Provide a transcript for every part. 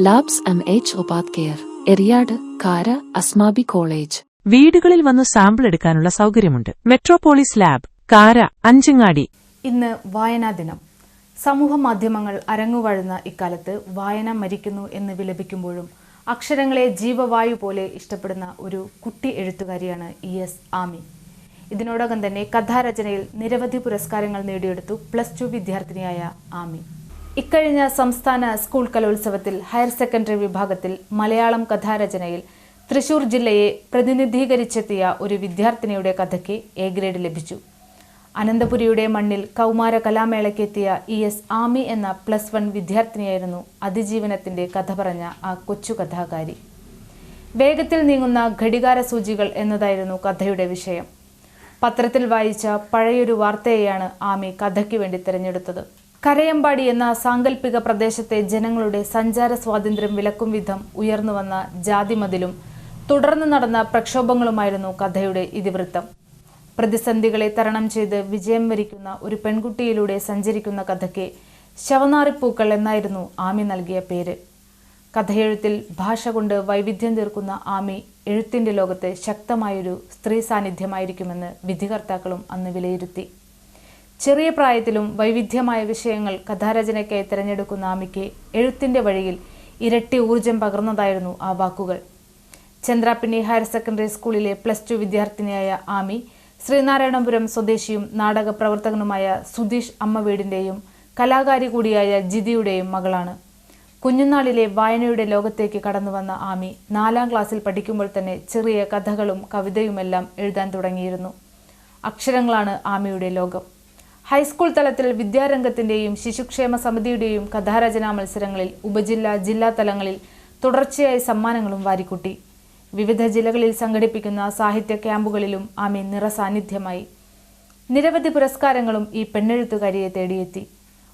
Labs M H ഉപാധ്കയർ Eriyad Kara Asmabi college വീടുകളിൽ വന്ന് സാമ്പിൾ എടുക്കാനുള്ള സൗകര്യമുണ്ട്. മെട്രോപോളിസ് ലാബ് കാര അഞ്ചങ്ങാടി. ഇന്ന് വായനാ ദിനം. സമൂഹ മാധ്യമങ്ങൾ അരങ്ങുവഴുന്ന ഇക്കാലത്ത് വായന മരിക്കുന്നു എന്ന് വിലപിക്കുമ്പോഴും അക്ഷരങ്ങളെ ജീവവായു പോലെ ഇഷ്ടപ്പെടുന്ന ഒരു കുട്ടി എഴുത്തുകാരിയാണ് ഇ എസ് ആമി. ഇതിനോടകം തന്നെ കഥാരചനയിൽ നിരവധി പുരസ്കാരങ്ങൾ നേടിയെടുത്തു പ്ലസ് ടു വിദ്യാർത്ഥിനിയായ ആമി. ഇക്കഴിഞ്ഞ സംസ്ഥാന സ്കൂൾ കലോത്സവത്തിൽ ഹയർ സെക്കൻഡറി വിഭാഗത്തിൽ മലയാളം കഥാരചനയിൽ തൃശൂർ ജില്ലയെ പ്രതിനിധീകരിച്ചെത്തിയ ഒരു വിദ്യാർത്ഥിനിയുടെ കഥയ്ക്ക് എ ഗ്രേഡ് ലഭിച്ചു. അനന്തപുരിയുടെ മണ്ണിൽ കൗമാര കലാമേളയ്ക്കെത്തിയ ഇ എസ് ആമി എന്ന പ്ലസ് വൺ വിദ്യാർത്ഥിനിയായിരുന്നു അതിജീവനത്തിന്റെ കഥ പറഞ്ഞ ആ കൊച്ചു കഥാകാരി. വേഗത്തിൽ നീങ്ങുന്ന ഘടികാര സൂചികൾ എന്നതായിരുന്നു കഥയുടെ വിഷയം. പത്രത്തിൽ വായിച്ച പഴയൊരു വാർത്തയെയാണ് ആമി കഥയ്ക്ക് വേണ്ടി തിരഞ്ഞെടുത്തത്. കരയമ്പാടി എന്ന സാങ്കല്പിക പ്രദേശത്തെ ജനങ്ങളുടെ സഞ്ചാര സ്വാതന്ത്ര്യം വിലക്കും വിധം ഉയർന്നുവന്ന ജാതിമതിലും തുടർന്ന് നടന്ന പ്രക്ഷോഭങ്ങളുമായിരുന്നു കഥയുടെ ഇതിവൃത്തം. പ്രതിസന്ധികളെ തരണം ചെയ്ത് വിജയം വരിക്കുന്ന ഒരു പെൺകുട്ടിയിലൂടെ സഞ്ചരിക്കുന്ന കഥയ്ക്ക് ശവനാറിപ്പൂക്കൾ എന്നായിരുന്നു ആമി നൽകിയ പേര്. കഥയെഴുത്തിൽ ഭാഷ കൊണ്ട് വൈവിധ്യം തീർക്കുന്ന ആമി എഴുത്തിന്റെ ലോകത്ത് ശക്തമായൊരു സ്ത്രീ സാന്നിധ്യമായിരിക്കുമെന്ന് വിധികർത്താക്കളും അന്ന് വിലയിരുത്തി. ചെറിയ പ്രായത്തിലും വൈവിധ്യമായ വിഷയങ്ങൾ കഥാരചനയ്ക്കായി തിരഞ്ഞെടുക്കുന്ന ആമിക്ക് എഴുത്തിന്റെ വഴിയിൽ ഇരട്ടി ഊർജം പകർന്നതായിരുന്നു ആ വാക്കുകൾ. ചന്ദ്രാപ്പിന്നി ഹയർ സെക്കൻഡറി സ്കൂളിലെ പ്ലസ് ടു വിദ്യാർത്ഥിനിയായ ആമി ശ്രീനാരായണപുരം സ്വദേശിയും നാടക പ്രവർത്തകനുമായ സുധീഷ് അമ്മവീടിന്റെയും കലാകാരി കൂടിയായ ജിതിയുടെയും മകളാണ്. കുഞ്ഞുനാളിലെ വായനയുടെ ലോകത്തേക്ക് കടന്നു വന്ന ആമി നാലാം ക്ലാസ്സിൽ പഠിക്കുമ്പോൾ തന്നെ ചെറിയ കഥകളും കവിതയുമെല്ലാം എഴുതാൻ തുടങ്ങിയിരുന്നു. അക്ഷരങ്ങളാണ് ആമിയുടെ ലോകം. ഹൈസ്കൂൾ തലത്തിൽ വിദ്യാരംഗത്തിന്റെയും ശിശുക്ഷേമ സമിതിയുടെയും കഥാരചനാ മത്സരങ്ങളിൽ ഉപജില്ല ജില്ലാ തലങ്ങളിൽ തുടർച്ചയായി സമ്മാനങ്ങളും വാരിക്കൂട്ടി. വിവിധ ജില്ലകളിൽ സംഘടിപ്പിക്കുന്ന സാഹിത്യ ക്യാമ്പുകളിലും ആമി നിറസാന്നിധ്യമായി. നിരവധി പുരസ്കാരങ്ങളും ഈ പെണ്ണെഴുത്തുകാരിയെ തേടിയെത്തി.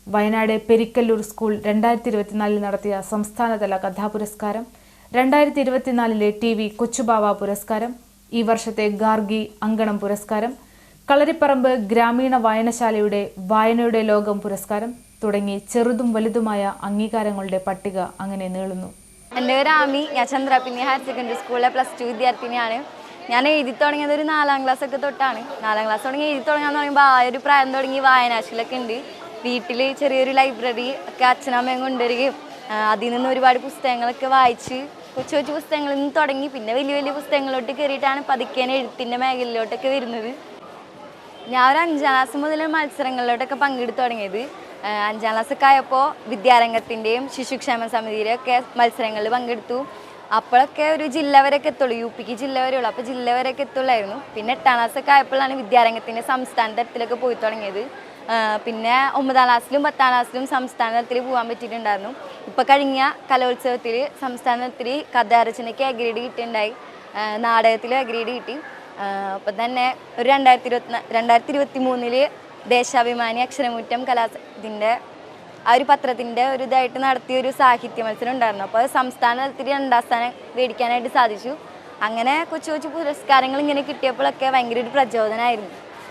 വയനാട് പെരിക്കല്ലൂർ സ്കൂൾ രണ്ടായിരത്തി ഇരുപത്തിനാലിൽ നടത്തിയ സംസ്ഥാനതല കഥാപുരസ്കാരം രണ്ടായിരത്തി ഇരുപത്തിനാലിലെ ടി വി കൊച്ചുബാവ പുരസ്കാരം ഈ വർഷത്തെ ഗാർഗി അങ്കണം പുരസ്കാരം കളരിപ്പറമ്പ് ഗ്രാമീണ വായനശാലയുടെ വായനയുടെ ലോകം പുരസ്കാരം തുടങ്ങി ചെറുതും വലുതുമായ അംഗീകാരങ്ങളുടെ പട്ടിക അങ്ങനെ നീളുന്നു. എന്റെ പേര് ആമി. ഞാൻ ചന്ദ്രാപിന്നി ഹയർ സെക്കൻഡറി സ്കൂളിലെ പ്ലസ് ടു വിദ്യാർത്ഥിനിയാണ്. ഞാൻ എഴുതി തുടങ്ങിയത് ഒരു നാലാം ക്ലാസ് ഒക്കെ തൊട്ടാണ്. നാലാം ക്ലാസ് തുടങ്ങി എഴുതി തുടങ്ങാന്ന് പറയുമ്പോൾ ആ ഒരു പ്രായം തുടങ്ങി വായനാശീലമൊക്കെ ഉണ്ട്. വീട്ടിൽ ചെറിയൊരു ലൈബ്രറി ഒക്കെ അച്ഛനമ്മയും കൊണ്ടുവരികയും അതിൽ നിന്ന് ഒരുപാട് പുസ്തകങ്ങളൊക്കെ വായിച്ച് കൊച്ചു കൊച്ചു പുസ്തകങ്ങളിൽ നിന്ന് തുടങ്ങി. പിന്നെ വലിയ വലിയ പുസ്തകങ്ങളിലോട്ട് കയറിയിട്ടാണ് പതുക്കേനെ എഴുത്തിന്റെ മേഖലയിലോട്ടൊക്കെ വരുന്നത്. ഞാൻ ഒരു അഞ്ചാം ക്ലാസ് മുതൽ മത്സരങ്ങളിലോട്ടൊക്കെ പങ്കെടുത്തു തുടങ്ങിയത്. അഞ്ചാം ക്ലാസ്സൊക്കെ ആയപ്പോൾ വിദ്യാരംഗത്തിന്റെയും ശിശുക്ഷേമ സമിതിയിലൊക്കെ മത്സരങ്ങളിൽ പങ്കെടുത്തു. അപ്പോഴൊക്കെ ഒരു ജില്ല വരെയൊക്കെ എത്തുള്ളൂ യു പിക്ക് ജില്ല വരെ അപ്പോൾ ജില്ല വരെയൊക്കെ എത്തുള്ളായിരുന്നു. പിന്നെ എട്ടാം ക്ലാസ്സൊക്കെ ആയപ്പോഴാണ് വിദ്യാരംഗത്തിന്റെ സംസ്ഥാന തലത്തിലൊക്കെ പോയി തുടങ്ങിയത്. പിന്നെ ഒമ്പതാം ക്ലാസ്സിലും പത്താം ക്ലാസ്സിലും സംസ്ഥാന തലത്തിൽ പോകാൻ പറ്റിയിട്ടുണ്ടായിരുന്നു. ഇപ്പോൾ കഴിഞ്ഞ കലോത്സവത്തിൽ സംസ്ഥാന തലത്തിൽ കഥാരചനയ്ക്ക് എഗ്രീഡ് കിട്ടിയിട്ടുണ്ടായി നാടകത്തിലും എഗ്രീഡ് കിട്ടി. അപ്പം തന്നെ ഒരു രണ്ടായിരത്തി ഇരുപത്തി രണ്ടായിരത്തി ഇരുപത്തി മൂന്നിൽ ദേശാഭിമാനി അക്ഷരമുറ്റം കലാ ഇതിന്റെ ആ ഒരു പത്രത്തിന്റെ ഒരു ഇതായിട്ട് നടത്തിയ ഒരു സാഹിത്യ മത്സരം ഉണ്ടായിരുന്നു. അപ്പോൾ സംസ്ഥാന തലത്തിൽ രണ്ടാം സ്ഥാനം മേടിക്കാനായിട്ട് സാധിച്ചു. അങ്ങനെ കൊച്ചു കൊച്ചു പുരസ്കാരങ്ങൾ ഇങ്ങനെ കിട്ടിയപ്പോഴൊക്കെ ഭയങ്കര ഒരു പ്രചോദനമായിരുന്നു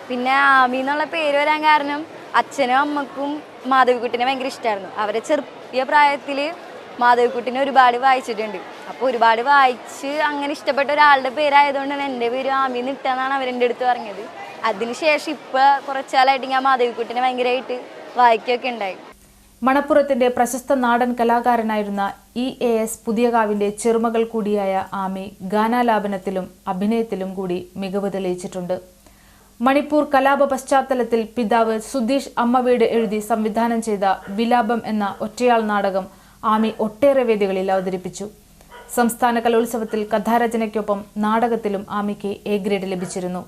പിന്നെ ആമി എന്നുള്ള പേര് വരാൻ കാരണം അച്ഛനും അമ്മക്കും മാധവിക്കുട്ടിനെ ഭയങ്കര ഇഷ്ടമായിരുന്നു അവരെ ചെറിയ പ്രായത്തിൽ മാധവിക്കുട്ടിനെ ഒരുപാട് വായിച്ചിട്ടുണ്ട്. അപ്പോൾ ഒരുപാട് വായിച്ച് അങ്ങനെ ഇഷ്ടപ്പെട്ട ഒരാളുടെ പേരായതുകൊണ്ടാണ് എന്റെ പേര് ആമിന്ന് ഇട്ടെന്നാണ് അവരെന്റെ അടുത്ത് പറഞ്ഞത്. അതിനുശേഷം ഇപ്പോൾ കുറച്ചാലായിട്ട് ഞാൻ മാധവിക്കുട്ടിനെ ഭയങ്കരമായിട്ട് വായിക്കുകയൊക്കെ ഉണ്ടായി. മണപ്പുറത്തിന്റെ പ്രശസ്ത നാടൻ കലാകാരനായിരുന്ന ഇ എ എസ് പുതിയകാവിന്റെ ചെറുമകൾ കൂടിയായ ആമി ഗാനാലാപനത്തിലും അഭിനയത്തിലും കൂടി മികവ് തെളിയിച്ചിട്ടുണ്ട്. മണിപ്പൂർ കലാപ പശ്ചാത്തലത്തിൽ പിതാവ് സുധീഷ് അമ്മവീട് എഴുതി സംവിധാനം ചെയ്ത വിലാപം എന്ന ഒറ്റയാൾ നാടകം ആമി ഒട്ടേറെ വേദികളിൽ അവതരിപ്പിച്ചു. സംസ്ഥാന കലോത്സവത്തിൽ കഥാരചനയ്ക്കൊപ്പം നാടകത്തിലും ആമിക്ക് എ ഗ്രേഡ് ലഭിച്ചിരുന്നു.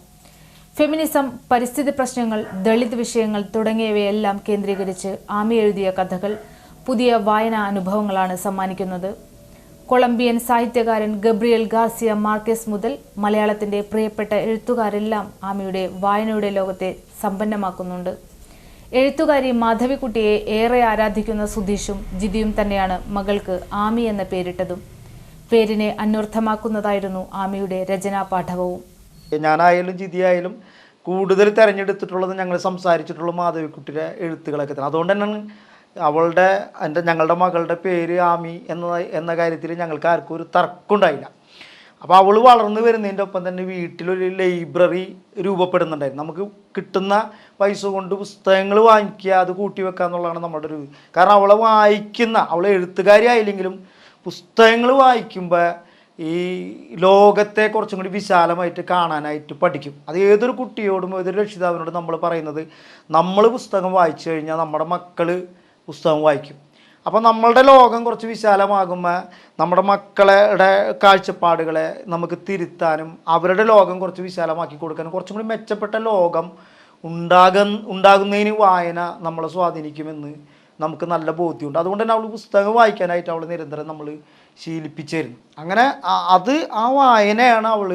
ഫെമിനിസം പരിസ്ഥിതി പ്രശ്നങ്ങൾ ദളിത് വിഷയങ്ങൾ തുടങ്ങിയവയെല്ലാം കേന്ദ്രീകരിച്ച് ആമി എഴുതിയ കഥകൾ പുതിയ വായനാ അനുഭവങ്ങളാണ് സമ്മാനിക്കുന്നത്. കൊളംബിയൻ സാഹിത്യകാരൻ ഗബ്രിയൽ ഗാർസിയ മാർക്കസ് മുതൽ മലയാളത്തിന്റെ പ്രിയപ്പെട്ട എഴുത്തുകാരെല്ലാം ആമിയുടെ വായനയുടെ ലോകത്തെ സമ്പന്നമാക്കുന്നുണ്ട്. എഴുത്തുകാരി മാധവിക്കുട്ടിയെ ഏറെ ആരാധിക്കുന്ന സുധീഷും ജിതിയും തന്നെയാണ് മകൾക്ക് ആമി എന്ന പേരിട്ടതും. പേരിനെ അന്വർത്ഥമാക്കുന്നതായിരുന്നു ആമിയുടെ രചനാ പാഠവും ഞാനായാലും ജിതിയായാലും കൂടുതൽ തിരഞ്ഞെടുത്തിട്ടുള്ളത് ഞങ്ങൾ സംസാരിച്ചിട്ടുള്ള മാധവിക്കുട്ടിയുടെ എഴുത്തുകളൊക്കെ തന്നെ. അതുകൊണ്ട് തന്നെയാണ് അവളുടെ എന്റെ ഞങ്ങളുടെ മകളുടെ പേര് ആമി എന്ന എന്ന കാര്യത്തിൽ ഞങ്ങൾക്ക് ആർക്കും ഒരു തർക്കമുണ്ടായില്ല അപ്പോൾ അവൾ വളർന്നു വരുന്നതിന്റെ ഒപ്പം തന്നെ വീട്ടിലൊരു ലൈബ്രറി രൂപപ്പെടുന്നുണ്ടായിരുന്നു. നമുക്ക് കിട്ടുന്ന പൈസ കൊണ്ട് പുസ്തകങ്ങൾ വാങ്ങിക്കുക അത് കൂട്ടി വെക്കുക എന്നുള്ളതാണ് നമ്മുടെ ഒരു. കാരണം അവളെ വായിക്കുന്ന അവളെ എഴുത്തുകാരി ആയില്ലെങ്കിലും പുസ്തകങ്ങൾ വായിക്കുമ്പോൾ ഈ ലോകത്തെ കുറച്ചും കൂടി വിശാലമായിട്ട് കാണാനായിട്ട് പഠിക്കും. അത് ഏതൊരു കുട്ടിയോടും ഏതൊരു രക്ഷിതാവിനോടും നമ്മൾ പറയുന്നത് നമ്മൾ പുസ്തകം വായിച്ചു കഴിഞ്ഞാൽ നമ്മുടെ മക്കൾ പുസ്തകം വായിക്കും. അപ്പോൾ നമ്മളുടെ ലോകം കുറച്ച് വിശാലമാകുമ്പോൾ നമ്മുടെ മക്കളുടെ കാഴ്ചപ്പാടുകളെ നമുക്ക് തിരുത്താനും അവരുടെ ലോകം കുറച്ച് വിശാലമാക്കി കൊടുക്കാനും കുറച്ചും കൂടി മെച്ചപ്പെട്ട ലോകം ഉണ്ടാകുന്ന ഉണ്ടാകുന്നതിന് വായന നമ്മളെ സ്വാധീനിക്കുമെന്ന് നമുക്ക് നല്ല ബോധ്യമുണ്ട്. അതുകൊണ്ട് തന്നെ അവൾ പുസ്തകം വായിക്കാനായിട്ട് അവൾ നിരന്തരം നമ്മൾ ശീലിപ്പിച്ചിരുന്നു. അങ്ങനെ അത് ആ വായനയാണ് അവൾ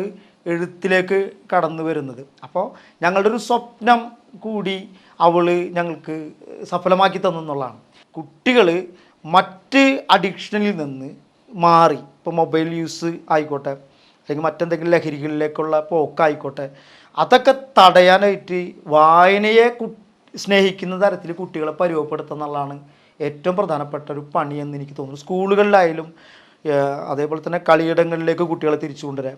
എഴുത്തിലേക്ക് കടന്നു വരുന്നത്. അപ്പോൾ ഞങ്ങളുടെ ഒരു സ്വപ്നം കൂടി അവൾ ഞങ്ങൾക്ക് സഫലമാക്കി തന്നെന്നുള്ളതാണ് കുട്ടികൾ മറ്റ് അഡിക്ഷനിൽ നിന്ന് മാറി. ഇപ്പോൾ മൊബൈൽ യൂസ് ആയിക്കോട്ടെ അല്ലെങ്കിൽ മറ്റെന്തെങ്കിലും ലഹരികളിലേക്കുള്ള പോക്കായിക്കോട്ടെ അതൊക്കെ തടയാനായിട്ട് വായനയെ കു സ്നേഹിക്കുന്ന തരത്തിൽ കുട്ടികളെ പരുവപ്പെടുത്തുക എന്നുള്ളതാണ് ഏറ്റവും പ്രധാനപ്പെട്ട ഒരു പണിയെന്ന് എനിക്ക് തോന്നുന്നു. സ്കൂളുകളിലായാലും അതേപോലെ തന്നെ കളിയിടങ്ങളിലേക്ക് കുട്ടികളെ തിരിച്ചു കൊണ്ടുവരാൻ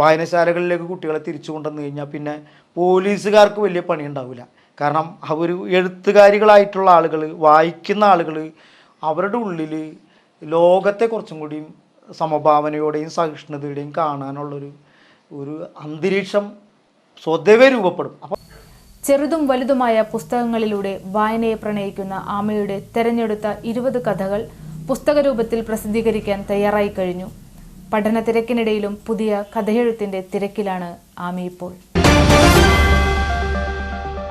വായനശാലകളിലേക്ക് കുട്ടികളെ തിരിച്ചു കൊണ്ടുവന്നു കഴിഞ്ഞാൽ പിന്നെ പോലീസുകാർക്ക് വലിയ പണി ഉണ്ടാവില്ല. കാരണം അവർ എഴുത്തുകാരികളായിട്ടുള്ള ആളുകൾ വായിക്കുന്ന ആളുകൾ അവരുടെ ഉള്ളിൽ ലോകത്തെ കുറച്ചും കൂടിയും സമഭാവനയോടെയും സഹിഷ്ണുതയുടെയും കാണാനുള്ളൊരു ഒരു അന്തരീക്ഷം സ്വതവേ രൂപപ്പെടും. അപ്പം ചെറുതും വലുതുമായ പുസ്തകങ്ങളിലൂടെ വായനയെ പ്രണയിക്കുന്ന ആമയുടെ തെരഞ്ഞെടുത്ത ഇരുപത് കഥകൾ പുസ്തകരൂപത്തിൽ പ്രസിദ്ധീകരിക്കാൻ തയ്യാറായി കഴിഞ്ഞു. പഠന തിരക്കിനിടയിലും പുതിയ കഥയെഴുത്തിന്റെ തിരക്കിലാണ് ആമി ഇപ്പോൾ